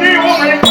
be woman.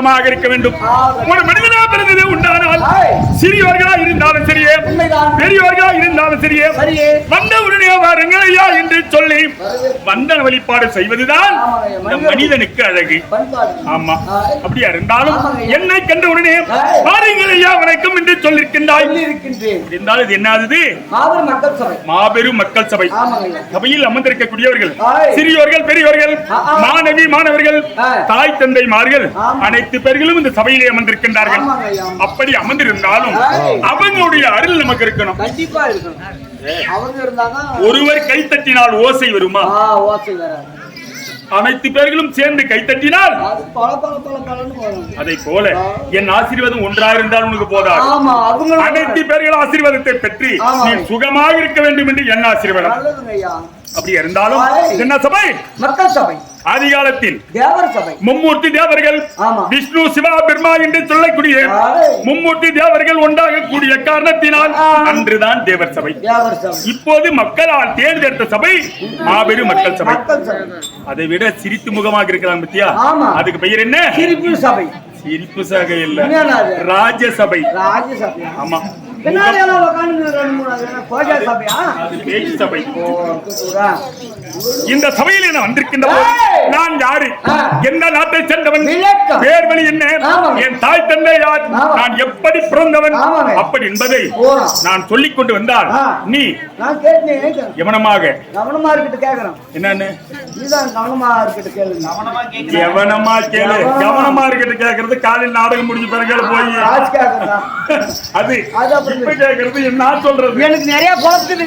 சுத்தமாக இருக்க வேண்டும். ஒரு மனிதனா சிறியவர்களா இருந்தாலும் சரியே. பெரியவர்களா இருந்தாலும் சரியே. வந்த உடனே வாருங்கள் ஐயா என்று சொல்லி வந்தன வழிபாடு செய்வதுதான் மனிதனுக்கு அழகு ஆமா. அப்படியா இருந்தாலும். என்னை கண்ட உடனே. வாருங்கள் ஐயா வணக்கம் என்று சொல்லியிருக்கின்றாய் இருந்தாலும் இது என்னது மாபெரும் மக்கள் சபை சபையில் அமர்ந்திருக்கக்கூடியவர்கள். சிறியோர்கள் பெரியவர்கள் ஆ. மாணவி மாணவர்கள். தாய் தந்தைமார்கள் ஆமா. அனைத்து பேர்களும் இந்த சபையிலே அமர்ந்திருக்கின்றார்கள் ஆமாங்க ஐயா. அமர்ந்திருந்தாலும். அவங்களுடைய அருள் நமக்கு இருக்கணும். கண்டிப்பா இருக்கணும். ஒருவர் கைத்தட்டினால் ஓசை வருமா? ஓசை வராது. அனைத்து பேர்களும் சேர்ந்து கைத்தட்டினால் அது பல என் ஆசீர்வாதம் ஒன்றா இருந்தால் உனக்கு போதாது. அவங்க அனைத்து பேர்கள் ஆசீர்வாதத்தை பெற்று. நீ சுகமாக இருக்க வேண்டும் என்று என் ஆசீர்வாதம். அப்படி இருந்தாலும். என்ன சபை? மக்கள் சபை. ஆதிகாலத்தில் தேவர் சபை. மும்மூர்த்தி தேவர்கள். விஷ்ணு சிவா பிரம்மா என்று சொல்லக்கூடிய. மும்மூர்த்தி தேவர்கள் ஒன்றாக கூடிய காரணத்தினால். அன்றுதான் தேவர் சபை. சபை. இப்போது மக்களால் தேர்ந்தெடுத்த சபை மாபெரும் மக்கள் சபை. சபை. அதை விட சிரித்து முகமாக இருக்கலாம் பத்தியா. அதுக்கு பெயர் என்ன? சிரிப்பு சபை. சிரிப்பு சகை இல்ல? ராஜ்யசபை ராஜ சபையா ஆமா. பின்னாடி எல்லாம் உட்காந்து ரெண்டு மூணு கோஜா சபையா பேச்சு சபை. இந்த சபையில் நான் வந்திருக்கின்ற! நான் யாரு. எந்த நாட்டை சேர்ந்தவன். பேர் வழி என்ன. என் தாய் தந்தை யார். நான் எப்படி பிறந்தவன். அப்படி என்பதை. நான் சொல்லிக் கொண்டு வந்தால். நீ நான் கவனமா இருக்கிட்டு கேக்குறேன் என்னன்னு கவனமா இருக்கிட்டு கேளு கவனமா. கவனமா இருக்கிறது கேக்குறது காலையில் நாடகம் முடிஞ்ச பிறகு போய் அது. இப்ப கேக்குறது என்ன சொல்றது எனக்கு நிறைய குழப்பத்துக்கு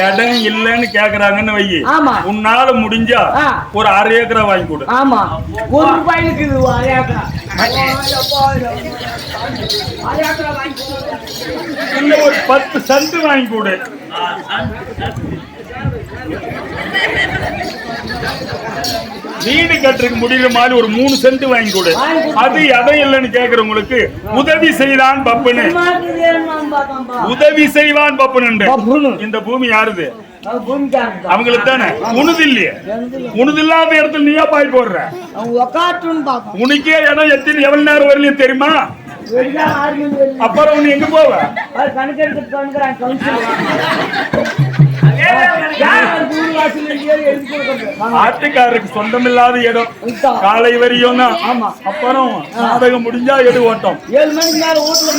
இடம் இல்லைன்னு கேக்குறாங்கன்னு வை. ஆமா. உன்னால முடிஞ்சா. ஒரு அரை ஏக்கரா வாங்கி கொடு. ஆமா. ஒரு ரூபாய்க்கு இது இல்ல ஒரு பத்து சென்ட் வாங்கி கொடு. வீடு கட்டுறதுக்கு முடிகிற மாதிரி ஒரு மூணு சென்ட் வாங்கி கொடு. அது எதை இல்லைன்னு கேக்குறவங்களுக்கு உதவி செய்தான் பப்புன்னு. உதவி செய்வான் பப்புன்னு. பப்புனு. இந்த பூமி யாருது? அவங்களுக்கு தானே. உனது இல்லையே உனது இல்லாத இடத்துல நீயா பாய் போடுற? உனக்கே இடம் எத்தனை எவ்வளவு நேரம் வரலையும் தெரியுமா? அப்புறம் எங்க போவ? ஆட்டுக்காரருக்கு சொந்தமில்லாத இடம். காலை வரையும். அப்புறம் நாடகம் முடிஞ்சா எடு ஓட்டம். ஏழு மணிக்கு மேல வீட்டுல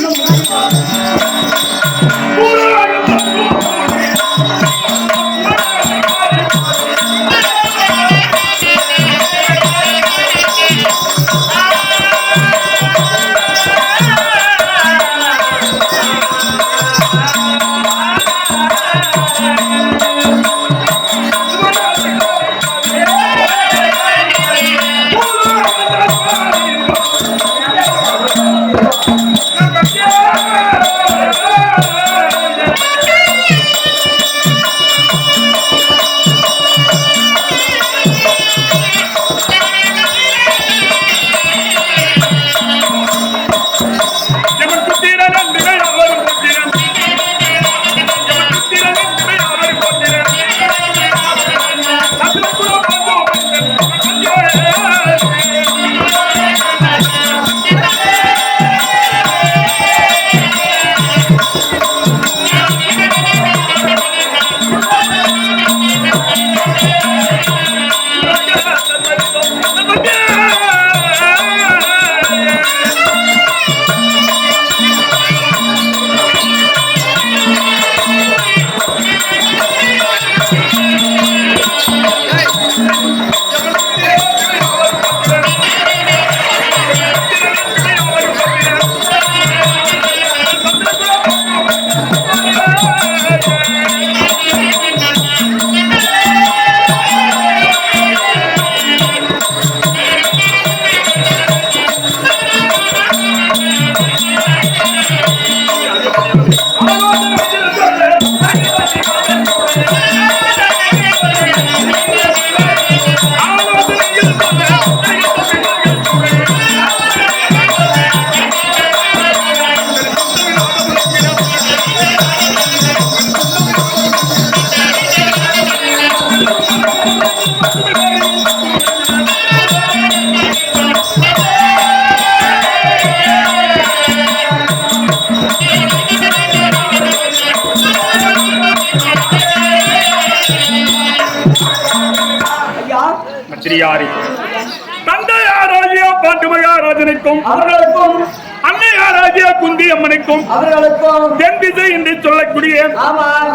அம்மனுக்கும் அவர்களுக்கும் தென் திசை என்று சொல்லக்கூடிய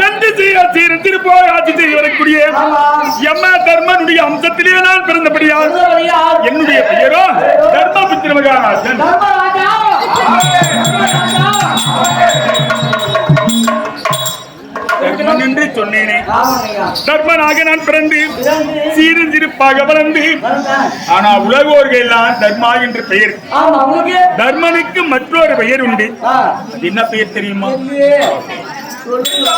தென் திசையில் சீர திருப்போய் ஆட்சி செய்து வரக்கூடிய ஆமா. எம்ம தர்மனுடைய அம்சத்திலே நான் பிறந்தபடியால்? என்னுடைய பெயரோ தர்மபுத்திர தர்மன் என்று சொன்னேனே. தர்மனாக நான் பிறந்து சீரு சிறப்பாக வளர்ந்து. ஆனா உலகோர்கள் எல்லாம் தர்மா என்று பெயர் தர்மனுக்கு மற்றொரு பெயர் உண்டு என்ன பெயர் தெரியுமா. சொல்லு.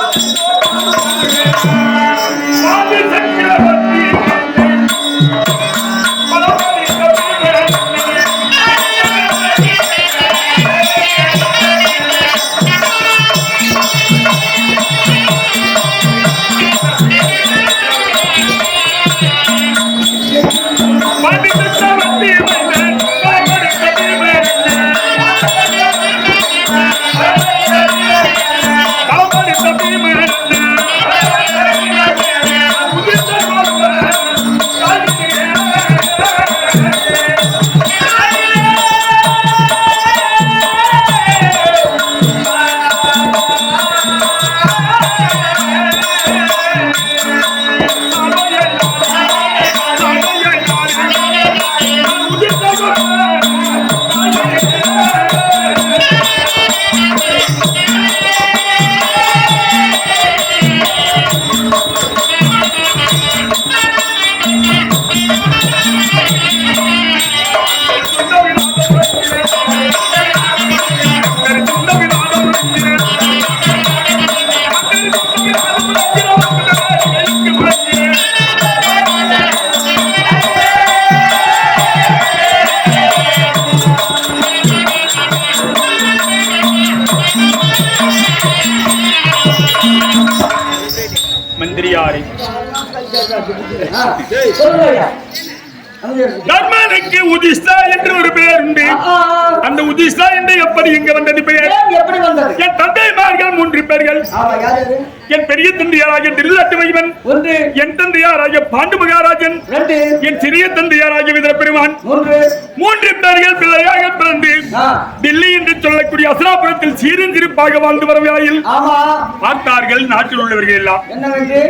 என் பெரிய தந்தையாராகிய திருவிழாட்டு மைவன் ஒன்று. என் தந்தையாராகிய பாண்டு மகாராஜன் ரெண்டு. என் சிறிய தந்தையாராகிய விதர பெருமான் மூன்று. மூன்று பேர்கள் பிள்ளையாக பிறந்து ஆ, டில்லி என்று சொல்லக்கூடிய அசனாபுரத்தில் சீரஞ்சிருப்பாக வாழ்ந்து வரவாயில் ஆமா. பார்த்தார்கள் நாட்டில் உள்ளவர்கள் எல்லாம்.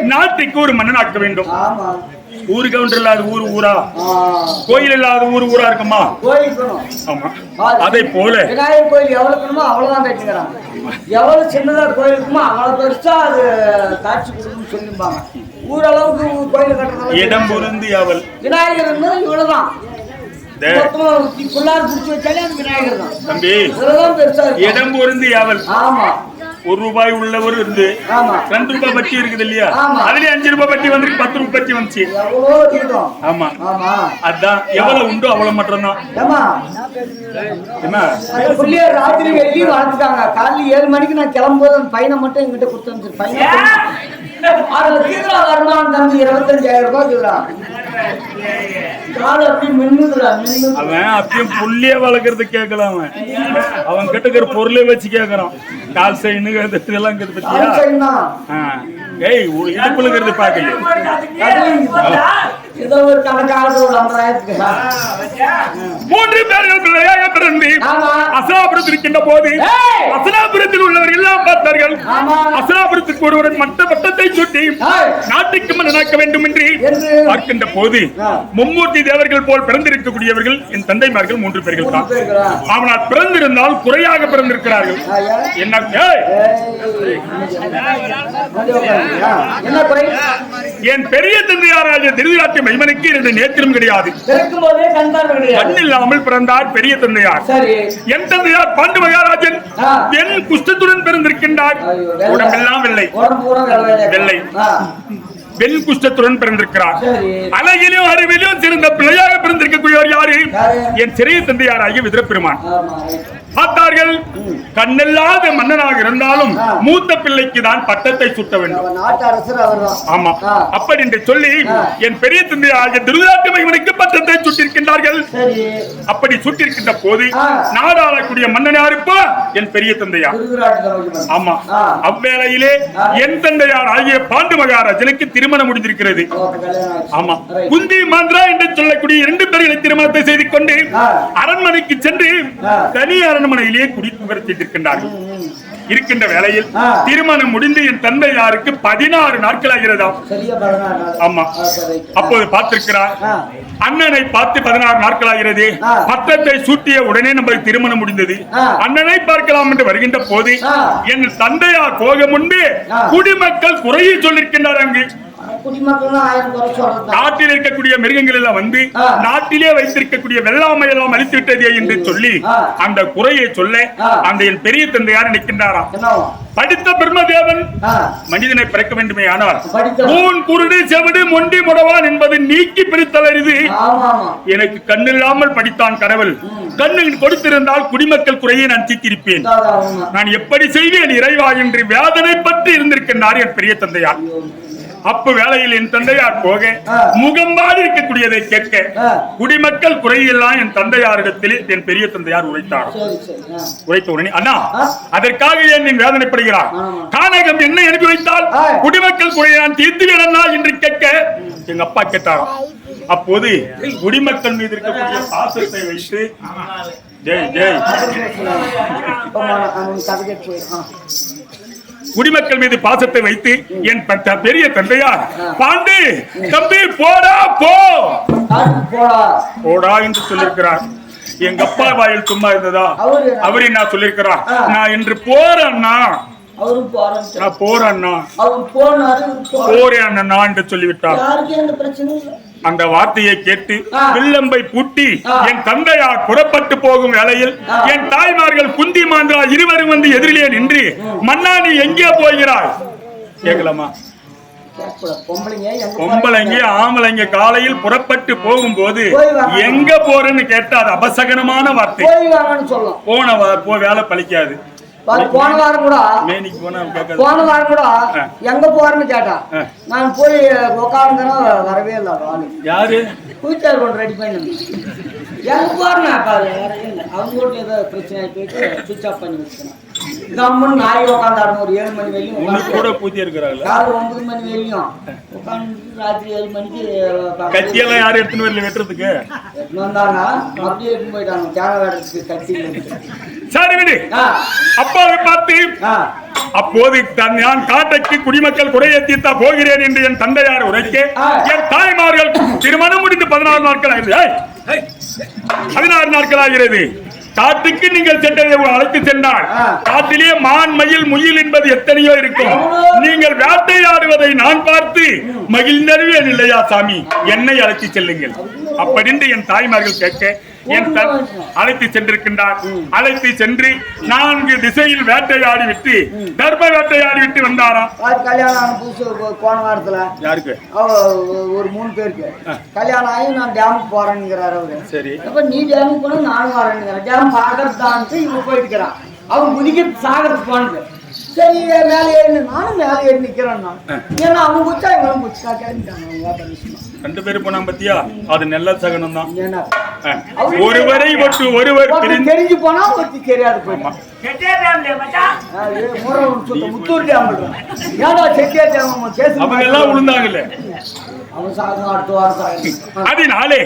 நாட்டுக்கு ஒரு மன்னனாக்க வேண்டும். ஊரு கவுண்டர் இல்லாத ஊர் ஊரா? கோயில் இல்லாத ஊர் ஊரா இருக்குமா? ஆமா. அதை போல. விநாயகர் கோயில் எவ்வளவு இருக்கணுமோ அவ்வளவுதான் கட்டிக்கிறாங்க எவ்வளவு சின்னதா கோயில் இருக்குமோ அவ்வளவு பெருசா அது காட்சி கொடுக்கணும்னு சொல்லிருப்பாங்க ஊரளவுக்கு கோயில் கட்டுறது இடம் பொருந்து அவள். விநாயகர் இவ்வளவுதான். தம்பி. இருக்கும். இடம் பொருந்து அவள். ஆமா. ஒரு ரூபாய் உள்ளவர் இருந்து ஆமா. ரெண்டு ரூபாய் பட்டி இருக்குது இல்லையா? ஆமா. அதுலயே அஞ்சு ரூபாய் பட்டி வந்து பத்து ரூபாய் பட்டி வந்துச்சு. ஆமா. ஆமா. அதான் எவ்வளவு உண்டோ அவ்வளவு மட்டும்தான். ஏமா என்ன அந்த புள்ளிய ராத்திரி வெள்ளி வளர்த்துட்டாங்க காலையில் ஏழு மணிக்கு நான் கிளம்பும்போது அந்த பையனை மட்டும் எங்கிட்ட கொடுத்து வந்துரு பையனை அதுல தீவிர வருமானம் தம்பி இருபத்தஞ்சாயிரம் ரூபாய் தீவிரா அவன் அப்பயும் புள்ளிய வளர்க்கறது கேட்கல அவன். அவன் கிட்ட இருக்கிற பொருளை வச்சு கேக்குறான். கால் சைனு இதெல்லாம் ஏய் ஒரு மூன்று பேர்கள் பிள்ளையாக பிறந்து ஆமா அசனாபுரத்தில் இருக்கின்ற போது ஏய்! அசனாபுரத்தில் உள்ளவர் எல்லாம் பார்த்தார்கள் ஆமா அசனாபுரத்துக்கு ஒருவன் மட்ட பட்டத்தை சுட்டி! நாட்டுக்கு மன்னனாக்க வேண்டும் என்று பார்க்கின்ற போது. மும்மூர்த்தி தேவர்கள் போல் பிறந்திருக்கக்கூடியவர்கள் என் தந்தைமார்கள் மூன்று பேர்கள் தான். அவனால் பிறந்திருந்தால் குறையாக பிறந்திருக்கிறார்கள். என்ன என்ன குறை? என் பெரிய தந்தையாராகிய திருவிழாட்டு மைமனுக்கு இரண்டு நேத்திரம் கிடையாது. பிறக்கும் போதே கண்தான் கிடையாது. கண் இல்லாமல் பிறந்தார் பெரிய தந்தையார். என் தந்தையார் பாண்டு மகாராஜன். என் குஷ்டத்துடன் பிறந்திருக்கின்றார். உடம்பெல்லாம் வெள்ளை. வெள்ளை. வெண் குஷ்டத்துடன் பிறந்திருக்கிறார். அழகிலும் அறிவிலும் சிறந்த பிள்ளையாக பிறந்திருக்கக்கூடியவர் யாரு? என் சிறிய தந்தையாராகிய விதிரப்பெருமான். பார்த்தார்கள் கண்ணில்லாத மன்னனாக இருந்தாலும். மூத்த பிள்ளைக்கு தான் பட்டத்தை சுட்ட வேண்டும் ஆமா. அப்படி என்று சொல்லி. என் பெரிய தந்தை ஆகிய திருவிழாட்டு மகனுக்கு பட்டத்தை சுட்டிருக்கின்றார்கள் அப்படி சுட்டிருக்கின்ற போது. நாடாளக்கூடிய மன்னன் யாருப்பா என் பெரிய தந்தையா. ஆமா. அவ்வேளையிலே. என் தந்தையார் ஆகிய பாண்டு மகாராஜனுக்கு திருமணம் முடிந்திருக்கிறது. ஆமா. குந்தி மாந்திரா என்று சொல்லக்கூடிய இரண்டு பேர்களை திருமணத்தை செய்து கொண்டு. அரண்மனைக்கு சென்று. தனி அரண்மனையிலேயே குடிபுகர்த்திருக்கின்றார்கள் இருக்கின்ற வேளையில். திருமணம் முடிந்து என் தந்தையாருக்கு பதினாறு நாட்கள் ஆகிறதாம். ஆமா. அப்போது பார்த்திருக்கிறார். அண்ணனை பார்த்து பதினாறு நாட்கள் ஆகிறது. பட்டத்தை சூட்டிய உடனே நமக்கு திருமணம் முடிந்தது. அண்ணனை பார்க்கலாம் என்று வருகின்ற போது. என் தந்தையார் போக முன்பே. குடிமக்கள் குறையை சொல்லிருக்கின்றார் அங்கு நாட்டில் இருக்கக்கூடிய மிருகங்கள் எல்லாம் வந்து. நாட்டிலே வைத்திருக்கக்கூடிய வெள்ளாமை எல்லாம் அழித்து விட்டதே என்று சொல்லி. அந்த குறையை சொல்ல. அந்த என் பெரிய தந்தையார் நிற்கின்றாராம்? படித்த பிரம்மதேவன் மனிதனை பிறக்க வேண்டுமே ஆனால். ஊன் குருடு செவிடு மொண்டி முடவான் என்பது நீக்கி ஆமா. எனக்கு கண்ணில்லாமல் படித்தான் கடவுள் கண்ணில் கொடுத்திருந்தால் குடிமக்கள் குறையை நான் தீர்த்திருப்பேன். நான் எப்படி செய்வேன் இறைவா என்று வேதனை பற்றி இருந்திருக்கின்றார் என் பெரிய தந்தையார் அப்ப வேளையில் என் தந்தையார் போக. முகம்பாடி இருக்கக்கூடியதை கேட்க. குடிமக்கள் குறையெல்லாம் என் தந்தையாரிடத்தில் என் பெரிய தந்தையார் உரைத்தார். ஆ. உரைத்த உடனே அண்ணா. அதற்காக ஏன் நீ வேதனைப்படுகிறார். கானகம் என்ன அனுப்பி வைத்தால். குடிமக்கள் குறையை நான் தீர்த்துவேன் அண்ணா என்று கேட்க எங்க அப்பா கேட்டாராம் அப்போது குடிமக்கள் மீது இருக்கக்கூடிய பாசத்தை வைத்து ஜெய் ஜெய் குடிமக்கள் மீது பாசத்தை வைத்து என் பெரிய தந்தையார் பாண்டு தம்பி போடா போ. போடா. என்று சொல்லியிருக்கிறார் எங்க அப்பா வாயில் சும்மா இருந்ததா? அவரு என்ன? சொல்லியிருக்கிறார். நான் இன்று போறேன்னா. நான் போறேன்னா. போறேன் அண்ணா என்று சொல்லிவிட்டார். அந்த வார்த்தையை கேட்டு. வில்லம்பை பூட்டி. என் தந்தையார் புறப்பட்டு போகும் வேளையில். என் தாய்மார்கள் குந்தி மாந்திரா இருவரும் வந்து எதிரிலே நின்று மன்னா நீ எங்கே போகிறாய் கேட்கலாமா. பொம்பளைங்க ஆம்பளைங்க காலையில் புறப்பட்டு போகும்போது. எங்க போறேன்னு கேட்டா அது அபசகனமான வார்த்தை போன வேலை பலிக்காது பாரு, போன வாரம் கூட போனா வாரம் கூட. எங்க போறேன்னு கேட்டா. நான் போய் உட்காந்துக்கிறேன் வரவே இல்லை ஆளு யாரு? குயிச்சார் கொண்டு ரெடி பண்ணி எங்க போறேன்னா பாரு வீட்டுல ஏதோ பிரச்சனை போயிட்டு சுவிச் ஆஃப் பண்ணி வச்சுக்கணும். கம்முன்னு நாய் உட்காந்தாடணும் ஒரு ஏழு மணி வரையும் கூட பூத்தி இருக்கிறாங்களா? யாரு ஒன்பது மணி வரையும் உட்காந்து ராத்திரி ஏழு மணிக்கு கத்தியெல்லாம் யாரும் எடுத்துன்னு வரல வெட்டுறதுக்கு? வந்தாங்க அப்படியே எடுத்துன்னு போயிட்டாங்க தேவை கட்டி சரி விடு. அப்பாவை பார்த்து அப்போது தன் நான் காட்டைக்கு குடிமக்கள் குறையை தீர்த்தா போகிறேன் என்று என் தந்தையார் உரைக்க. என் தாய்மார்கள் திருமணம் முடிந்து பதினாறு நாட்கள் ஆகிறது பதினாறு நாட்கள் ஆகிறது காட்டுக்கு நீங்கள் சென்றதை அழைத்து சென்றால். காட்டிலே மான் மயில் முயில் என்பது எத்தனையோ இருக்கும். நீங்கள் வேட்டையாடுவதை நான் பார்த்து மகிழ்ந்தருவேன் இல்லையா சாமி? என்னை அழைத்து செல்லுங்கள். அப்படின்று என் தாய்மார்கள் கேட்க என் அழைத்து சென்றிருக்கின்றார். அழைத்து சென்று நான்கு திசையில் வேட்டையாடி விட்டு தர்ம வேட்டையாடி விட்டு வந்தாராம் கல்யாணம் ஆன புதுசு போன வாரத்துல யாருக்கு? ஒரு மூணு பேருக்கு. கல்யாணம் ஆகி நான் டேமுக்கு போறேன்னுங்கிறாரு அவரு. சரி. அப்ப நீ டேமுக்கு போனா நானும் வரேன்னுங்கிறேன் டேம் பாக்கிறதான்ட்டு இவன் போயிட்டு இருக்கிறான் அவன் குதிக்க சாகரத்துக்கு போனது. சரி மேலே ஏறி நானும் மேலே ஏறி நிக்கிறேன் நான் ஏன்னா அவன் குச்சா இவன் குச்சா கேட்டாங்க அவங்க. ரெண்டு பேரும் போனா பத்தியா? அது நல்ல சகனம் தான். ஒருவரை ஒட்டு ஒருவர் தெரிஞ்சு போனா ஒருத்தி தெரியாது போயிட்டான் முத்தூர் அவங்க எல்லாம் விழுந்தாங்கல்ல அதனாலே.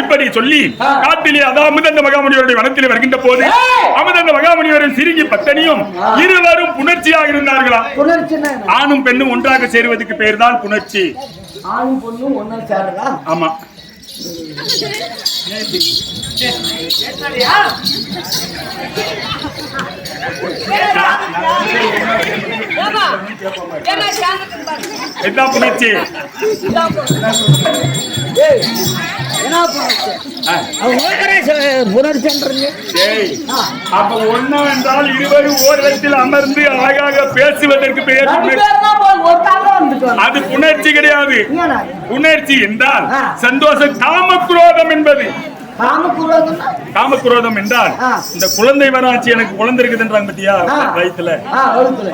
இப்படி சொல்லி. காட்டிலே அதாவது அமுதந்த மகாமுனிவருடைய வனத்திலே வருகின்ற போது! அமுதந்த மகாமுனிவரின் சிறுங்கி பத்தனியும். இருவரும் புணர்ச்சியாக இருந்தார்களா? ஆணும் பெண்ணும் ஒன்றாக சேருவதற்கு பெயர் தான் புணர்ச்சி ஆணும் பொண்ணும் சேருதா ஆமா என்ன புணர்ச்சி ஏய், அப்ப ஒன்னா என்றால் இருவரும் ஓரிடத்தில் அமர்ந்து அழகாக பேசுவதற்கு பெயர் புணர்ச்சி. அது புணர்ச்சி கிடையாது. ஏன்னா? உணர்ச்சி என்றால். சந்தோஷம் காம குரோதம் என்பது காமக்குரோதம் என்றால். இந்த குழந்தை வராட்சி எனக்கு குழந்தை இருக்குதுன்றாங்க பத்தியா வகுத்துல.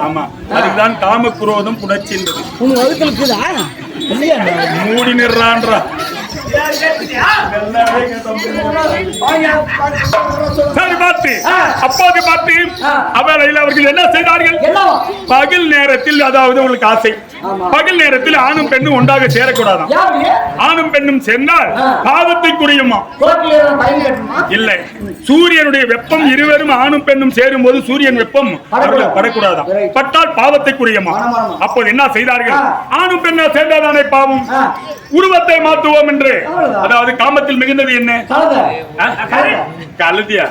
ஆமா. அதுதான் காமக்குரோதம் புணர்ச்சி என்பது. மூடி நிறான்றா சரி பார்த்து. அப்போது பார்த்து ஆ. அவரையில் அவர்கள் என்ன செய்தார்கள் பகல் நேரத்தில் அதாவது உங்களுக்கு ஆசை. பகல் நேரத்தில் ஆணும் பெண்ணும் ஒன்றாக சேரக்கூடாதாம். யாரு ஆணும் பெண்ணும் சேர்ந்தால். பாவத்தை குறியுமா இல்லை. சூரியனுடைய வெப்பம் இருவரும் ஆணும் பெண்ணும் சேரும் போது சூரியன் வெப்பம் Right. பட்டால் பாவத்தை குறியுமா. அப்போது என்ன செய்தார்கள். ஆணும் பெண்ணா சேர்ந்தாதானே பாவம். உருவத்தை மாற்றுவோம் என்று. அதாவது காமத்தில் மிகுந்தது என்ன? கழுதியா?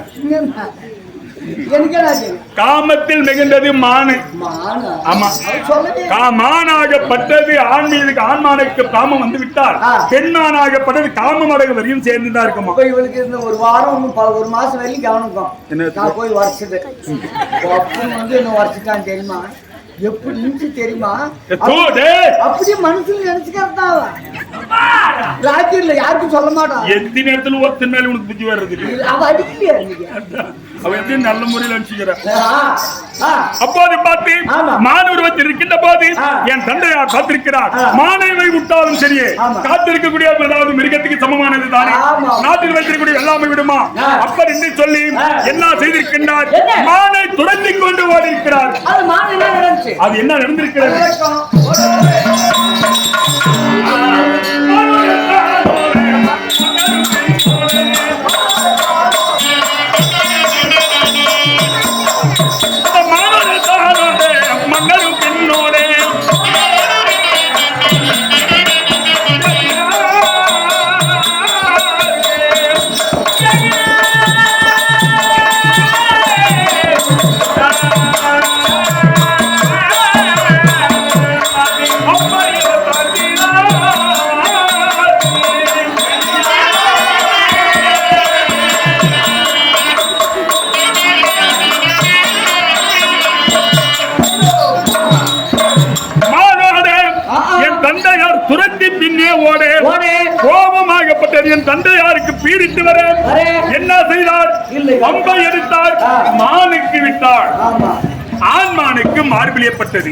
காமத்தில் மிகுந்தது மானு. ஆமா. காமானாகப்பட்டது ஆண் மீது ஆண்மானுக்கு காமம் வந்து விட்டால் ஆ. பெண்ணானாகப்பட்டது காமம் அடகு வரையும் சேர்ந்துதான் இருக்குமா? இவளுக்கு ஒரு வாரம் ஒரு மாசம் வரைக்கும் கவனிக்கும் என்ன? போய் வரைச்சது. வந்து என்ன வரைச்சிட்டான் தெரியுமா? எப்படி இருந்துச்சு தெரியுமா. அப்படியே மனசுல நினைச்சுக்கிறதா ராத்திரில யாருக்கும் சொல்ல மாட்டான். எந்த நேரத்துல ஒருத்தன் மேல உனக்கு புத்தி வர்றது. அவ அடிக்கலையா அவ எப்படி நல்ல முறையில் அனுப்பிச்சுக்கிறான் அப்போது பார்த்து. மாணவர்கள் இருக்கின்ற போது. என் தந்தையார் காத்திருக்கிறார். மாணவை விட்டாலும் சரியே. காத்திருக்கக்கூடிய மிருகத்துக்கு சமமானது தானே. நாட்டில் வைத்திருக்கக்கூடிய எல்லாமே விடுமா. அப்பர் என்று சொல்லி. என்ன செய்திருக்கின்றார்? மானை துரத்தி கொண்டு ஓடி இருக்கிறார் அது மான் என்ன நடந்துச்சு அது என்ன நடந்திருக்கிறது மார்பிலியப்பட்டது